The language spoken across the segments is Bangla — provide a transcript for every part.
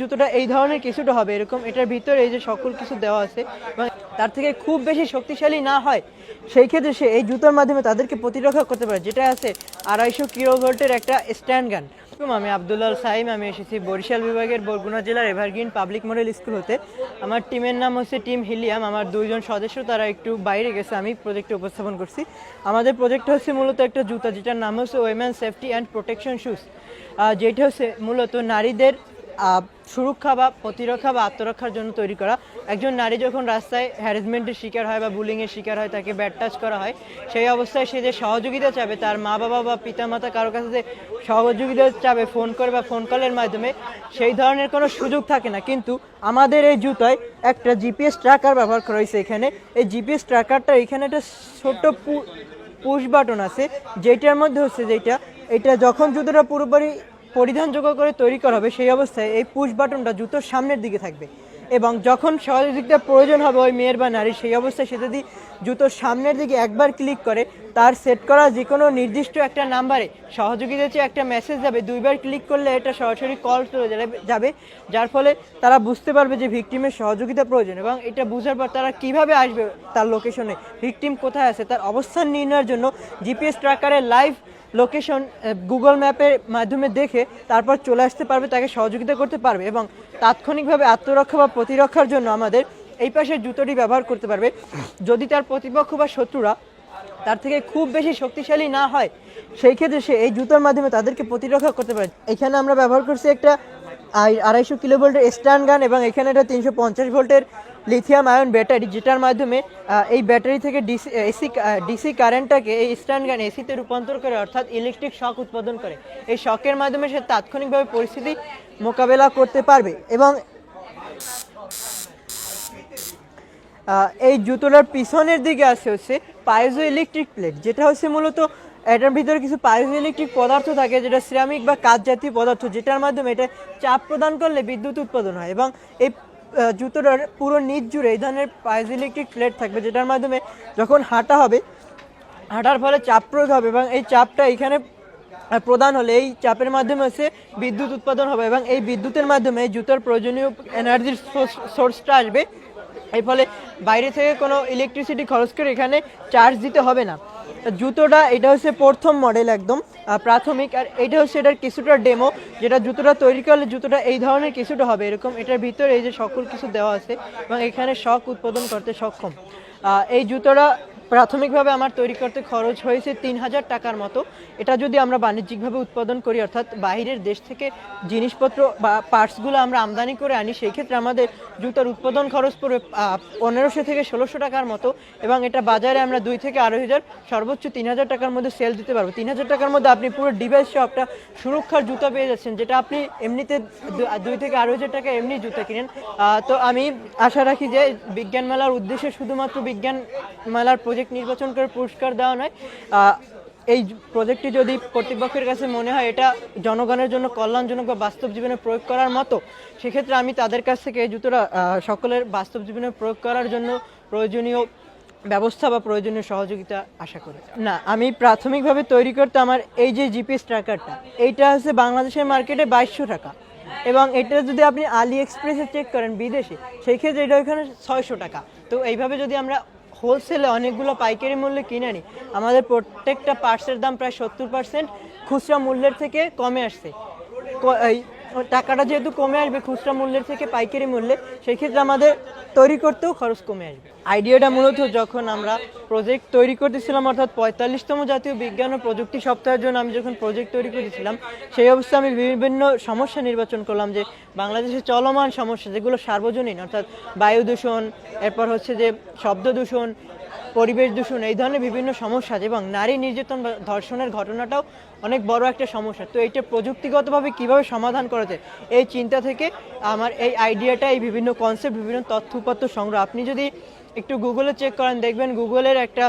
জুতোটা এই ধরনের কিছুটা হবে, এরকম এটার ভিতরে এই যে সকল কিছু দেওয়া আছে এবং তার থেকে খুব বেশি শক্তিশালী না হয়, সেই ক্ষেত্রে সে এই জুতোর মাধ্যমে তাদেরকে প্রতিরক্ষা করতে পারে, যেটা আছে আড়াইশো কিলো ভোল্টের একটা স্ট্যান্ড গান। আমি আবদুল্লাল সাইম, আমি এসেছি বরিশাল বিভাগের বরগুনা জেলার এভারগ্রিন পাবলিক মডেল স্কুল হতে। আমার টিমের নাম হচ্ছে টিম হিলিয়াম, আমার দুইজন সদস্য, তারা একটু বাইরে গেছে, আমি প্রজেক্টে উপস্থাপন করছি। আমাদের প্রজেক্ট হচ্ছে মূলত একটা জুতা, যেটার নাম হচ্ছে women safety and protection shoes যেটা হচ্ছে মূলত নারীদের সুরক্ষা বা প্রতিরক্ষা বা আত্মরক্ষার জন্য তৈরি করা। একজন নারী যখন রাস্তায় হ্যারাসমেন্টের শিকার হয় বা বুলিংয়ের শিকার হয়, তাকে ব্যাড টাচ করা হয়, সেই অবস্থায় সে যে সহযোগিতা চাবে, তার মা বাবা বা পিতামাতা কারও কাছে যে সহযোগিতা চাবে ফোন করে বা ফোন কলের মাধ্যমে, সেই ধরনের কোনো সুযোগ থাকে না। কিন্তু আমাদের এই জুতোয় একটা জিপিএস ট্র্যাকার ব্যবহার করা হয়েছে এখানে। এই জিপিএস ট্র্যাকারটা এখানে একটা ছোট্ট পুশ বাটন আছে, যেটার মধ্যে হচ্ছে যেটা, এটা যখন জুতোটা পুরোপুরি পরিধানযোগ্য করে তৈরি করা হবে, সেই অবস্থায় এই পুশ বাটনটা জুতোর সামনের দিকে থাকবে। এবং যখন সহযোগিতা প্রয়োজন হবে ওই মেয়ের বা নারী সেই অবস্থায় সে যদি জুতোর সামনের দিকে একবার ক্লিক করে, তার সেট করা যে কোনো নির্দিষ্ট একটা নাম্বারে সহযোগিতা চেয়ে একটা মেসেজ যাবে, দুইবার ক্লিক করলে এটা সরাসরি কল চলে যাবে- যাবে, যার ফলে তারা বুঝতে পারবে যে ভিকটিমের সহযোগিতা প্রয়োজন এবং এটা বুঝার পর তারা কীভাবে আসবে তার লোকেশনে ভিকটিম কোথায় আছে, তার অবস্থান নির্ণয়ের জন্য জিপিএস ট্র্যাকারের লাইভ লোকেশন গুগল ম্যাপের মাধ্যমে দেখে তারপর চলে আসতে পারবে, তাকে সহযোগিতা করতে পারবে এবং তাৎক্ষণিকভাবে আত্মরক্ষা বা প্রতিরক্ষার জন্য আমাদের এই পাশের জুতোটি ব্যবহার করতে পারবে। যদি তার প্রতিপক্ষ বা শত্রুরা তার থেকে খুব বেশি শক্তিশালী না হয়, সেই ক্ষেত্রে সে এই জুতোর মাধ্যমে তাদেরকে প্রতিরক্ষা করতে পারে। এখানে আমরা ব্যবহার করছি একটা আড়াইশো কিলো ভোল্টের স্ট্যান্ড গান এবং এখানে একটা তিনশো পঞ্চাশ ভোল্টের লিথিয়াম আয়ন ব্যাটারি যেটার মাধ্যমে এই ব্যাটারি থেকে ডিসি এসি ডিসি কারেন্টটাকে এই স্ট্যান্ড গান এসিতে রূপান্তর করে, অর্থাৎ ইলেকট্রিক শক উৎপাদন করে। এই শকের মাধ্যমে সে তাৎক্ষণিকভাবে পরিস্থিতি মোকাবেলা করতে পারবে এবং এই জুতোটার পিছনের দিকে আছে হচ্ছে পাইজো ইলেকট্রিক প্লেট যেটা হচ্ছে মূলত এটার ভিতরে কিছু পাইজো ইলেকট্রিক পদার্থ থাকে, যেটা সিরামিক বা কাঁচ জাতীয় পদার্থ, যেটার মাধ্যমে এটা চাপ প্রদান করলে বিদ্যুৎ উৎপাদন হয় এবং এই জুতোটার পুরো নিচ জুড়ে এই ধরনের পাইজোইলেকট্রিক প্লেট থাকবে, যেটার মাধ্যমে যখন হাঁটা হবে, হাঁটার ফলে চাপ প্রয়োগ হবে এবং এই চাপটা এখানে প্রদান হলে এই চাপের মাধ্যমে হচ্ছে বিদ্যুৎ উৎপাদন হবে এবং এই বিদ্যুতের মাধ্যমে জুতোর প্রয়োজনীয় এনার্জির সোর্সটা আসবে। এর ফলে বাইরে থেকে কোনো ইলেকট্রিসিটি খরচ করে এখানে চার্জ দিতে হবে না। জুতোটা, এটা হচ্ছে প্রথম মডেল একদম প্রাথমিক, আর এটা হচ্ছে এটার কিছুটা ডেমো যেটা জুতোটা তৈরি করলে জুতোটা এই ধরনের কিছুটা হবে, এরকম এটার ভিতরে এই যে সকল কিছু দেওয়া আছে, এবং এখানে শখ উৎপাদন করতে সক্ষম। এই জুতোটা প্রাথমিকভাবে আমার তৈরি করতে খরচ হয়েছে তিন হাজার টাকার মতো। এটা যদি আমরা বাণিজ্যিকভাবে উৎপাদন করি, অর্থাৎ বাইরের দেশ থেকে জিনিসপত্র বা পার্টসগুলো আমরা আমদানি করে আনি, সেই ক্ষেত্রে আমাদের জুতার উৎপাদন খরচ পড়বে পনেরোশো থেকে ষোলোশো টাকার মতো এবং এটা বাজারে আমরা দুই থেকে আড়াই হাজার, সর্বোচ্চ তিন হাজার টাকার মধ্যে সেল দিতে পারব। তিন হাজার টাকার মধ্যে আপনি পুরো ডিভাইস একটা সুরক্ষার জুতা পেয়ে যাচ্ছেন, যেটা আপনি এমনিতে দুই থেকে আড়াই হাজার টাকা এমনি জুতা কিনেন। তো আমি আশা রাখি যে বিজ্ঞান মেলার উদ্দেশ্যে শুধুমাত্র বিজ্ঞান মেলার প্রজেক্ট নির্বাচন করে পুরস্কার দেওয়া নয়। এই প্রজেক্টটি যদি কর্তৃপক্ষের কাছে মনে হয়, এটা জনগণের জন্য কল্যাণজনক বা বাস্তব জীবনে প্রয়োগ করার মতো, সেক্ষেত্রে আমি তাদের কাছ থেকে এই জুতোটা সকলের বাস্তব জীবনে প্রয়োগ করার জন্য প্রয়োজনীয় ব্যবস্থা বা প্রয়োজনীয় সহযোগিতা আশা করি। না, আমি প্রাথমিকভাবে তৈরি করতে আমার এই যে জিপিএস ট্র্যাকারটা, এইটা হচ্ছে বাংলাদেশের মার্কেটে বাইশশো টাকা। এবং এটা যদি আপনি আলি এক্সপ্রেসে চেক করেন বিদেশে, সেই ক্ষেত্রে এটা ওইখানে ছয়শো টাকা। তো এইভাবে যদি আমরা হোলসেলে অনেকগুলো পাইকারি মূল্যে কিনে নিই আমাদের প্রত্যেকটা পার্টসের দাম প্রায় সত্তর পার্সেন্ট খুচরা মূল্যের থেকে কমে আসছে। টাকাটা যেহেতু কমে আসবে, খুচরা মূল্যের থেকে পাইকারি মূল্যে সেই ক্ষেত্রে আমাদের তৈরি করতেও খরচ কমে আসবে। আইডিয়াটা মূলত যখন আমরা প্রজেক্ট তৈরি করতেছিলাম, অর্থাৎ পঁয়তাল্লিশতম জাতীয় বিজ্ঞান ও প্রযুক্তি সপ্তাহের জন্য আমি যখন প্রজেক্ট তৈরি করেছিলাম, সেই অবস্থা আমি বিভিন্ন সমস্যা নির্বাচন করলাম যে বাংলাদেশের চলমান সমস্যা যেগুলো সার্বজনীন, অর্থাৎ বায়ু দূষণ, এরপর হচ্ছে যে শব্দ দূষণ পরিবেশ দূষণ, এই ধরনের বিভিন্ন সমস্যা এবং নারী নির্যাতন ধর্ষণের ঘটনাটাও অনেক বড় একটা সমস্যা। তো এইটা প্রযুক্তিগতভাবে কীভাবে সমাধান করা যায়, এই চিন্তা থেকে আমার এই আইডিয়াটা, এই বিভিন্ন কনসেপ্ট বিভিন্ন তথ্য সংগ্রহ। আপনি যদি একটু গুগলে চেক করেন, দেখবেন গুগলের একটা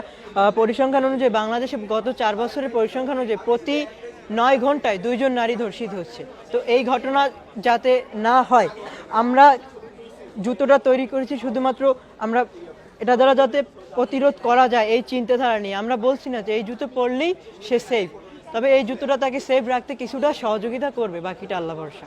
পরিসংখ্যান অনুযায়ী বাংলাদেশে গত চার বছরের পরিসংখ্যান অনুযায়ী প্রতি নয় ঘন্টায় দুইজন নারী ধর্ষিত হচ্ছে। তো এই ঘটনা যাতে না হয়, আমরা জুতোটা তৈরি করেছি শুধুমাত্র আমরা এটা দ্বারা যাতে প্রতিরোধ করা যায়, এই চিন্তাধারা নিয়ে। আমরা বলছি না যে এই জুতো পরলেই সে সেফ তবে এই জুতোটা তাকে সেফ রাখতে কিছুটা সহযোগিতা করবে, বাকিটা আল্লাহ ভরসা।